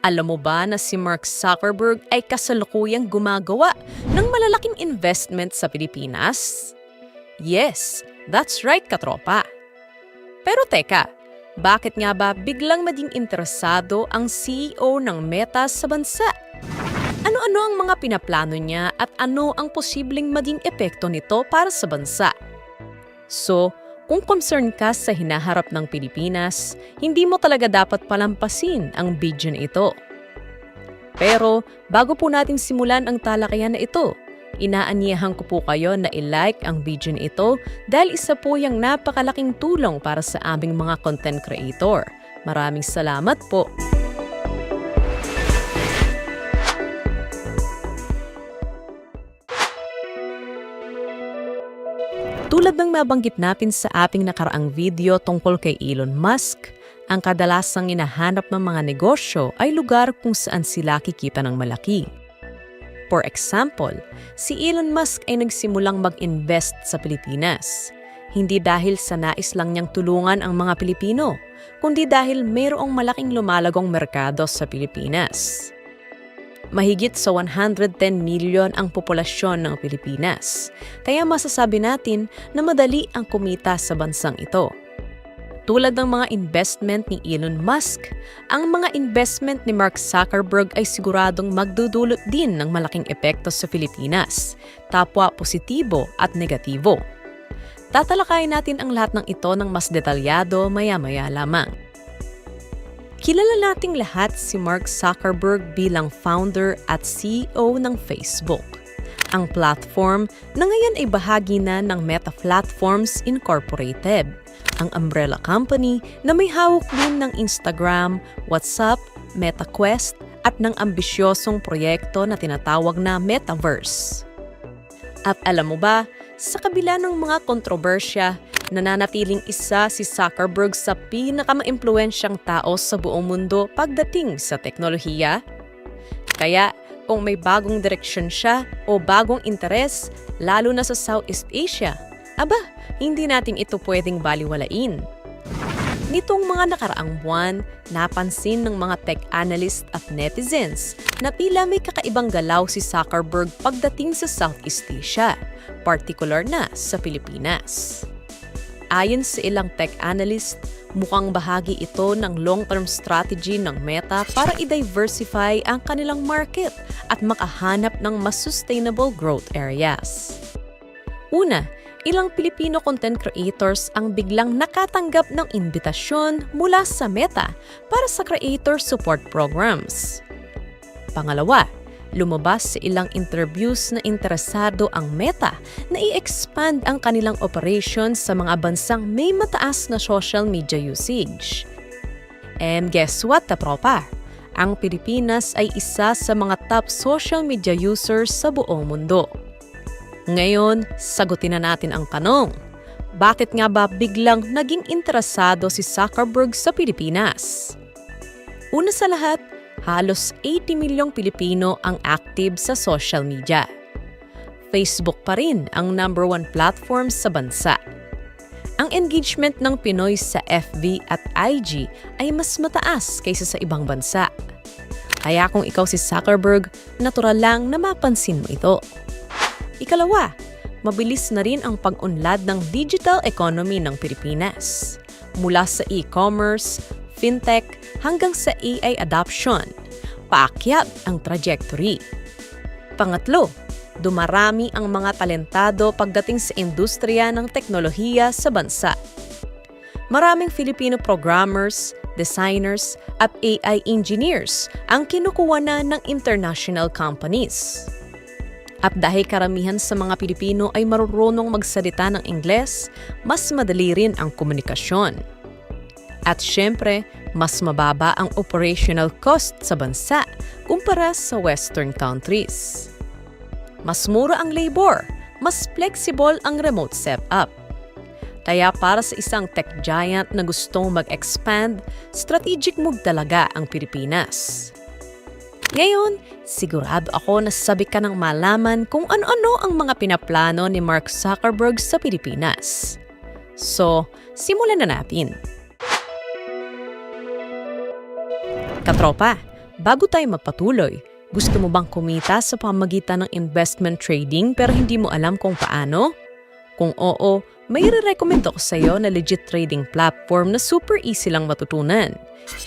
Alam mo ba na si Mark Zuckerberg ay kasalukuyang gumagawa ng malalaking investment sa Pilipinas? Yes, that's right katropa. Pero teka, bakit nga ba biglang maging interesado ang CEO ng Meta sa bansa? Ano-ano ang mga pinaplano niya at ano ang posibleng maging epekto nito para sa bansa? So, kung concern ka sa hinaharap ng Pilipinas, hindi mo talaga dapat palampasin ang video na ito. Pero bago po natin simulan ang talakayan na ito, inaanyahan ko po kayo na i-like ang video ito dahil isa po yung napakalaking tulong para sa aming mga content creator. Maraming salamat po. Nabanggit natin sa ating nakaraang video tungkol kay Elon Musk, ang kadalasang inahanap ng mga negosyo ay lugar kung saan sila kikita ng malaki. For example, si Elon Musk ay nagsimulang mag-invest sa Pilipinas. Hindi dahil sa nais lang niyang tulungan ang mga Pilipino, kundi dahil mayroong malaking lumalagong merkado sa Pilipinas. Mahigit sa 110 milyon ang populasyon ng Pilipinas, kaya masasabi natin na madali ang kumita sa bansang ito. Tulad ng mga investment ni Elon Musk, ang mga investment ni Mark Zuckerberg ay siguradong magdudulot din ng malaking epekto sa Pilipinas, tapwa positibo at negatibo. Tatalakayin natin ang lahat ng ito ng mas detalyado maya-maya lamang. Kilala nating lahat si Mark Zuckerberg bilang founder at CEO ng Facebook. Ang platform na ngayon ay bahagi na ng Meta Platforms Incorporated, ang umbrella company na may hawak din ng Instagram, WhatsApp, MetaQuest at ng ambisyosong proyekto na tinatawag na Metaverse. At alam mo ba, sa kabila ng mga kontrobersya, nananatiling isa si Zuckerberg sa pinakamaimpluwensyang tao sa buong mundo pagdating sa teknolohiya. Kaya kung may bagong direksyon siya o bagong interes, lalo na sa Southeast Asia, aba, hindi natin ito pwedeng baliwalain. Nitong mga nakaraang buwan, napansin ng mga tech analyst at netizens na tila may kakaibang galaw si Zuckerberg pagdating sa Southeast Asia, particular na sa Pilipinas. Ayon sa ilang tech analyst, mukhang bahagi ito ng long-term strategy ng Meta para i-diversify ang kanilang market at makahanap ng mas sustainable growth areas. Una, ilang Pilipino content creators ang biglang nakatanggap ng imbitasyon mula sa Meta para sa creator support programs. Pangalawa, lumabas sa ilang interviews na interesado ang Meta na i-expand ang kanilang operations sa mga bansang may mataas na social media usage. And guess what, tapropa? Ang Pilipinas ay isa sa mga top social media users sa buong mundo. Ngayon, sagutin na natin ang tanong. Bakit nga ba biglang naging interesado si Zuckerberg sa Pilipinas? Una sa lahat, halos 80 milyong Pilipino ang active sa social media. Facebook pa rin ang number one platform sa bansa. Ang engagement ng Pinoy sa FB at IG ay mas mataas kaysa sa ibang bansa. Kaya kung ikaw si Zuckerberg, natural lang na mapansin mo ito. Ikalawa, mabilis na rin ang pag-unlad ng digital economy ng Pilipinas. Mula sa e-commerce, fintech, hanggang sa AI adoption. Paakyat ang trajectory. Pangatlo, dumarami ang mga talentado pagdating sa industriya ng teknolohiya sa bansa. Maraming Filipino programmers, designers, at AI engineers ang kinukuha na ng international companies. At dahil karamihan sa mga Pilipino ay marunong magsalita ng Ingles, mas madali rin ang komunikasyon. At syempre, mas mababa ang operational cost sa bansa kumpara sa Western countries. Mas mura ang labor, mas flexible ang remote setup. Kaya para sa isang tech giant na gustong mag-expand, strategic move talaga ang Pilipinas. Ngayon, sigurado ako na sabi ka ng malaman kung ano-ano ang mga pinaplano ni Mark Zuckerberg sa Pilipinas. So, simulan na natin. Katropa, Bago tayo magpatuloy, gusto mo bang kumita sa pamagitan ng investment trading pero hindi mo alam kung paano? Kung oo, may re-recommend ako sa iyo na legit trading platform na super easy lang matutunan.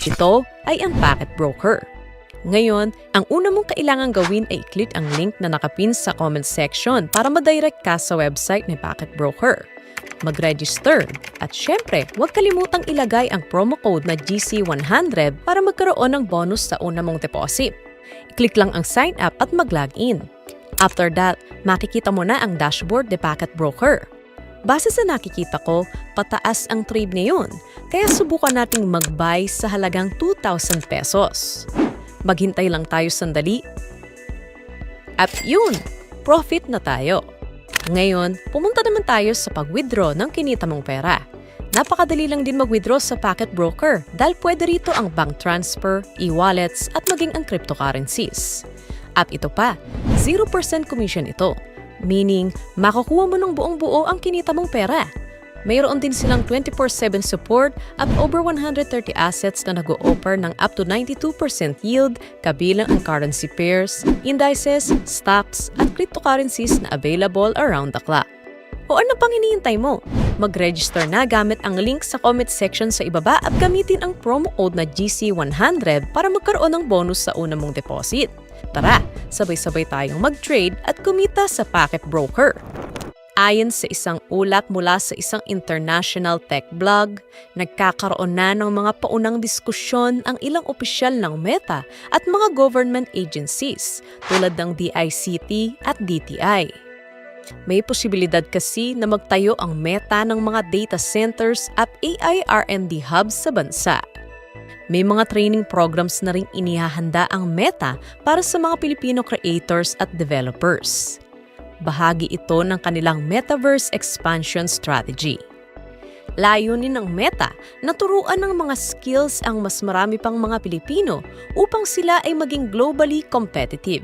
Ito ay ang Packet Broker. Ngayon, ang una mong kailangan gawin ay i-click ang link na nakapin sa comment section para ma-direct ka sa website ni Packet Broker. Mag-register at syempre, huwag kalimutang ilagay ang promo code na GC100 para magkaroon ng bonus sa una mong deposit. I-click lang ang sign up at mag-login. After that, makikita mo na ang dashboard ni Packet Broker. Base sa nakikita ko, pataas ang trade ngayon, kaya subukan nating mag-buy sa halagang 2,000 pesos. Maghintay lang tayo sandali. At yun, profit na tayo. Ngayon, pumunta naman tayo sa pag-withdraw ng kinita mong pera. Napakadali lang din mag-withdraw sa Packet Broker dahil pwede rito ang bank transfer, e-wallets at maging ang cryptocurrencies. At ito pa, 0% commission ito. Meaning, makukuha mo ng buong buo ang kinita mong pera. Mayroon din silang 24-7 support at over 130 assets na nag-o-offer ng up to 92% yield kabilang ang currency pairs, indices, stocks at cryptocurrencies na available around the clock. O ano pang hinihintay mo? Mag-register na gamit ang link sa comment section sa ibaba at gamitin ang promo code na GC100 para magkaroon ng bonus sa una mong deposit. Tara, sabay-sabay tayong mag-trade at kumita sa Packet Broker. Ayon sa isang ulat mula sa isang international tech blog, nagkakaroon na ng mga paunang diskusyon ang ilang opisyal ng Meta at mga government agencies tulad ng DICT at DTI. May posibilidad kasi na magtayo ang Meta ng mga data centers at AI R&D hubs sa bansa. May mga training programs na ring inihahanda ang Meta para sa mga Pilipino creators at developers bahagi ito ng kanilang Metaverse Expansion Strategy. Layunin ng Meta na turuan ng mga skills ang mas marami pang mga Pilipino upang sila ay maging globally competitive.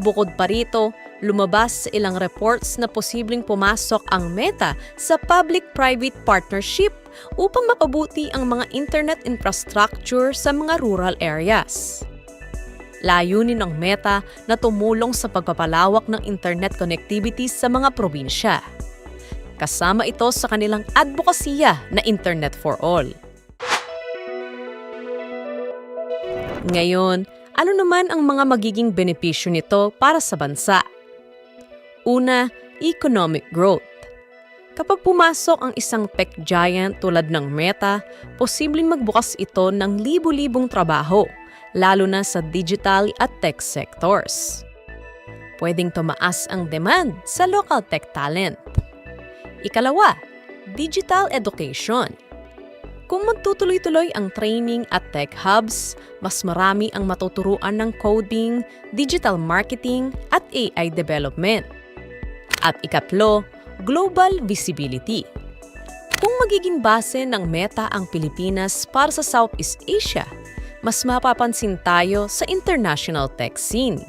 Bukod pa rito, lumabas sa ilang reports na posibleng pumasok ang Meta sa public-private partnership upang mapabuti ang mga internet infrastructure sa mga rural areas. Layunin ng Meta na tumulong sa pagpapalawak ng internet connectivity sa mga probinsya. Kasama ito sa kanilang advokasya na Internet for All. Ngayon, ano naman ang mga magiging benepisyo nito para sa bansa? Una, economic growth. Kapag pumasok ang isang tech giant tulad ng Meta, posibleng magbukas ito ng libu-libong trabaho – lalo na sa digital at tech sectors. Pwedeng tumaas ang demand sa local tech talent. Ikalawa, digital education. Kung magtutuloy-tuloy ang training at tech hubs, mas marami ang matuturuan ng coding, digital marketing at AI development. At ikatlo, global visibility. Kung magiging base ng Meta ang Pilipinas para sa Southeast Asia, mas mapapansin tayo sa international tech scene.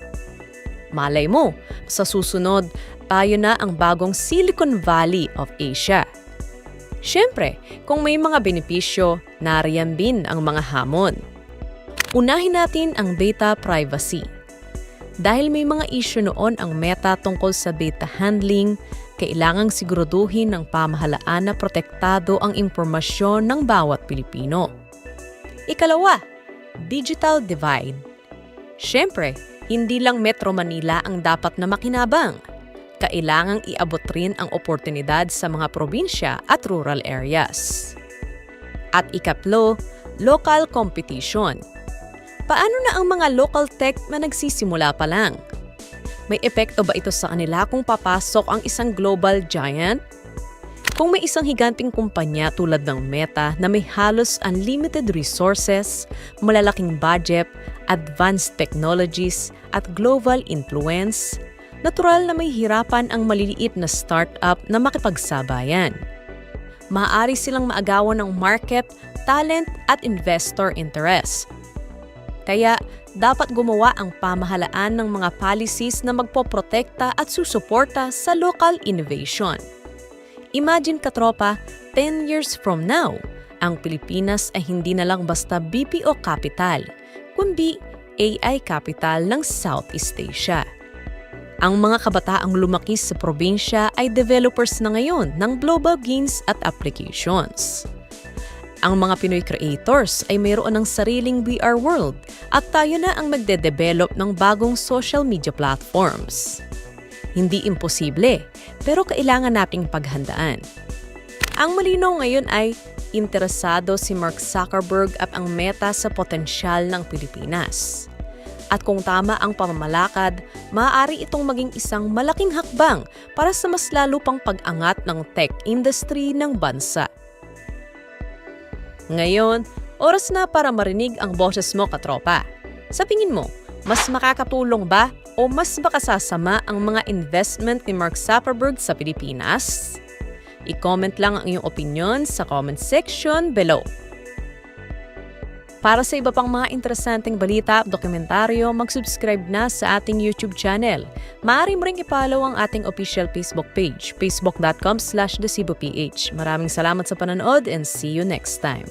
Malay mo, sa susunod, tayo na ang bagong Silicon Valley of Asia. Siyempre, kung may mga benepisyo, nariyan din ang mga hamon. Unahin natin ang data privacy. Dahil may mga issue noon ang meta tungkol sa data handling, kailangang siguraduhin ng pamahalaan na protektado ang impormasyon ng bawat Pilipino. Ikalawa, digital divide. Siyempre, hindi lang Metro Manila ang dapat na makinabang. Kailangang iabot rin ang oportunidad sa mga probinsya at rural areas. At ikatlo, local competition. Paano na ang mga local tech na nagsisimula pa lang? May epekto ba ito sa kanila kung papasok ang isang global giant kung may isang higanting kumpanya tulad ng Meta na may halos unlimited resources, malalaking budget, advanced technologies, at global influence, natural na may hirapan ang maliliit na startup na makipagsabayan. Maaari silang maagawan ng market, talent at investor interest. Kaya dapat gumawa ang pamahalaan ng mga policies na magpoprotekta at susuporta sa local innovation. Imagine katropa, 10 years from now, ang Pilipinas ay hindi na lang basta BPO capital, kundi AI capital ng Southeast Asia. Ang mga kabataang lumaki sa probinsya ay developers na ngayon ng global games at applications. Ang mga Pinoy creators ay mayroon ng sariling VR world at tayo na ang magde-develop ng bagong social media platforms. Hindi imposible, pero kailangan nating paghandaan. Ang malinaw ngayon ay interesado si Mark Zuckerberg at ang meta sa potensyal ng Pilipinas. At kung tama ang pamamalakad, maaari itong maging isang malaking hakbang para sa mas lalo pang pag-angat ng tech industry ng bansa. Ngayon, oras na para marinig ang boses mo katropa. Sa tingin mo, mas makakatulong ba o mas makasasama ang mga investment ni Mark Zuckerberg sa Pilipinas? I-comment lang ang iyong opinion sa comment section below. Para sa iba pang mga interesanteng balita at dokumentaryo, mag-subscribe na sa ating YouTube channel. Maaari mo ring ipollow ang ating official Facebook page, facebook.com slash Maraming salamat sa panonood and see you next time.